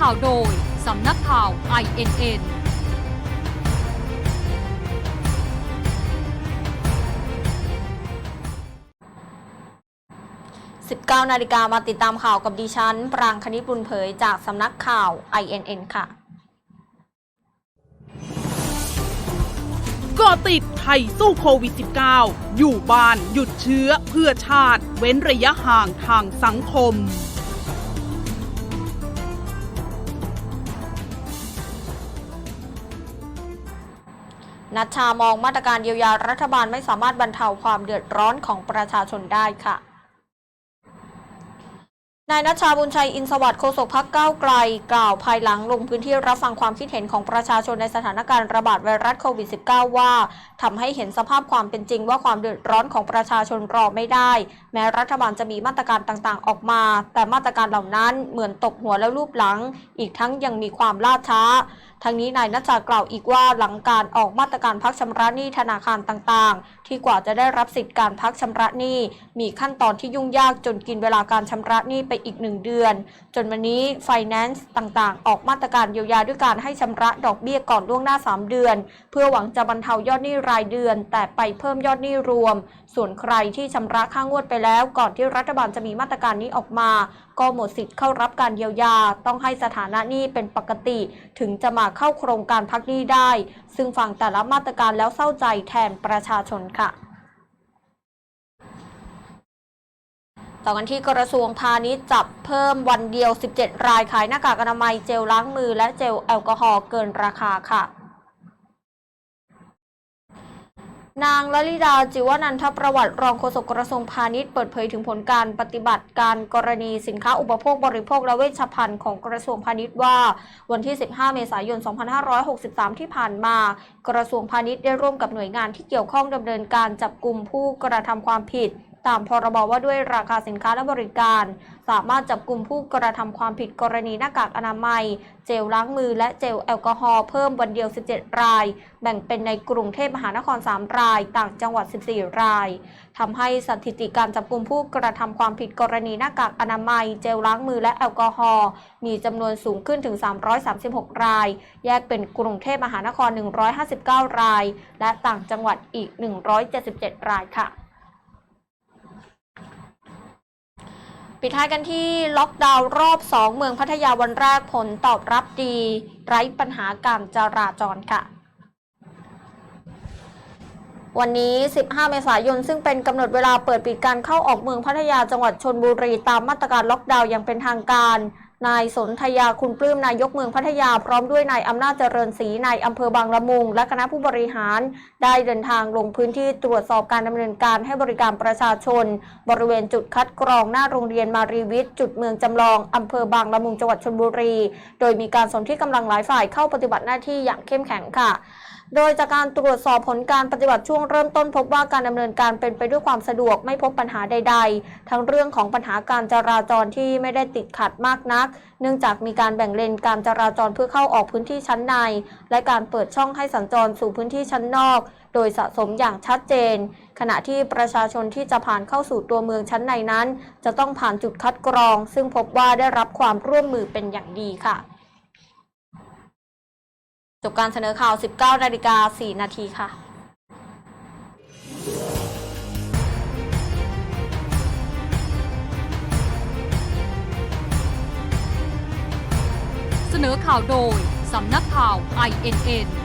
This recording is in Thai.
ข่าวโดย สำนักข่าว INN 19นาฬิกามาติดตามข่าวกับดิฉัน ปรางคณิตบุญเผยจากสำนักข่าว INN ค่ะก็ติดไทยสู้โควิด -19 อยู่บ้านหยุดเชื้อเพื่อชาติ เว้นระยะห่างทางสังคม นัชชามองมาตรการเยียวยารัฐบาลไม่สามารถบรรเทาความเดือดร้อนของประชาชนได้ค่ะ นายนัชชาบุญชัยอินสวัสดิ์โฆษกพักก้าวไกล กล่าวภายหลังลงพื้นที่รับฟังความคิดเห็นของประชาชนในสถานการณ์ระบาดไวรัสโควิด -19 ว่าทำให้เห็นสภาพความเป็นจริงว่าความเดือดร้อนของประชาชนรอไม่ได้ แม้รัฐบาลจะมีมาตรการต่างๆ ออกมา แต่มาตรการเหล่านั้นเหมือนตกหัวแล้วรูปหลัง อีกทั้งยังมีความล่าช้า ทั้งนี้นายนัชชากล่าวอีกว่าหลังการออกมาตรการพักชำระหนี้ธนาคารต่างๆ ที่กว่าจะได้รับสิทธิ์การพักชำระหนี้มีขั้นตอนที่ยุ่งยากจนกินเวลาการชำระหนี้ไปอีกหนึ่งเดือน จนวันนี้ไฟแนนซ์ต่างๆ ออกมาตรการเยียวยาด้วยการให้ชำระดอกเบี้ยก่อนล่วงหน้า 3 เดือน เพื่อหวังจะบรรเทายอดหนี้รายเดือน แต่ไปเพิ่มยอดหนี้รวม ส่วนใครที่ชำระค่างวดไปแล้ว ก่อนที่รัฐบาลจะมีมาตรการนี้ออกมา ก็หมดสิทธิ์เข้ารับการเยียวยา ต้องให้สถานะหนี้เป็นปกติ ถึงจะมาเข้าโครงการพักหนี้ได้ ซึ่งฟังแต่ละมาตรการแล้วเศร้าใจแทนประชาชนค่ะ ต่อกันที่กระทรวงพาณิชย์จับเพิ่มวันเดียว 17 รายขายหน้ากากอนามัยเจลล้างมือและเจลแอลกอฮอล์เกินราคาค่ะ นางลลิดาจิวนันทประวัติรองโฆษกกระทรวงพาณิชย์เปิดเผยถึงผลการปฏิบัติการกรณีสินค้าอุปโภคบริโภคและเวชภัณฑ์ของกระทรวงพาณิชย์ว่า วันที่ 15 เมษายน 2563 ที่ผ่านมา กระทรวงพาณิชย์ได้ร่วมกับหน่วยงานที่เกี่ยวข้องดำเนินการจับกลุ่มผู้กระทำความผิด ตามพรบว่าด้วยราคาสินค้าและบริการ สามารถจับกลุ่มผู้กระทำความผิดกรณีหน้ากากอนามัย เจลล้างมือและเจลแอลกอฮอล์เพิ่มวันเดียว 17 ราย แบ่งเป็นในกรุงเทพมหานคร 3 ราย ต่างจังหวัด 14 รายทำให้สถิติการจับกลุ่มผู้กระทำความผิดกรณีหน้ากากอนามัย เจลล้างมือและแอลกอฮอล์มีจำนวนสูงขึ้นถึง 336 ราย แยกเป็นกรุงเทพมหานคร 159 ราย และต่างจังหวัดอีก 177 รายค่ะ ปิดท้ายกันที่ล็อกดาวน์รอบ 2 เมืองพัทยาวันแรกผลตอบรับดี ไร้ปัญหาการจราจรค่ะ วันนี้ 15 เมษายน ซึ่งเป็นกำหนดเวลาเปิดปิดการเข้าออกเมืองพัทยาจังหวัดชนบุรีตามมาตรการล็อกดาวน์อย่างเป็นทางการ นายสนธยาคุณปลื้มนายกเมืองพัทยาพร้อมด้วยนายอำนาจเจริญศรีนายอำเภอบางละมุง และคณะผู้บริหาร ได้เดินทางลงพื้นที่ตรวจสอบการดำเนินการให้บริการประชาชน บริเวณจุดคัดกรองหน้าโรงเรียนมารีวิทย์จุดเมืองจำลองอำเภอบางละมุงจังหวัดชลบุรี โดยมีการสนที่กำลังหลายฝ่ายเข้าปฏิบัติหน้าที่อย่างเข้มแข็งค่ะ โดยจากการตรวจสอบผลการปฏิบัติช่วงเริ่มต้นพบว่าการดำเนินการเป็นไปด้วยความสะดวกไม่พบปัญหาใด ๆ ทั้งเรื่องของปัญหาการจราจรที่ไม่ได้ติดขัดมากนัก เนื่องจากมีการแบ่งเลนการจราจรเพื่อเข้าออกพื้นที่ชั้นใน และการเปิดช่องให้สัญจรสู่พื้นที่ชั้นนอก โดยสะสมอย่างชัดเจน ขณะที่ประชาชนที่จะผ่านเข้าสู่ตัวเมืองชั้นในนั้น จะต้องผ่านจุดคัดกรอง ซึ่งพบว่าได้รับความร่วมมือเป็นอย่างดีค่ะ จบการเสนอข่าว 19นาฬิกา4นาทีค่ะเสนอข่าวโดย สำนักข่าว INN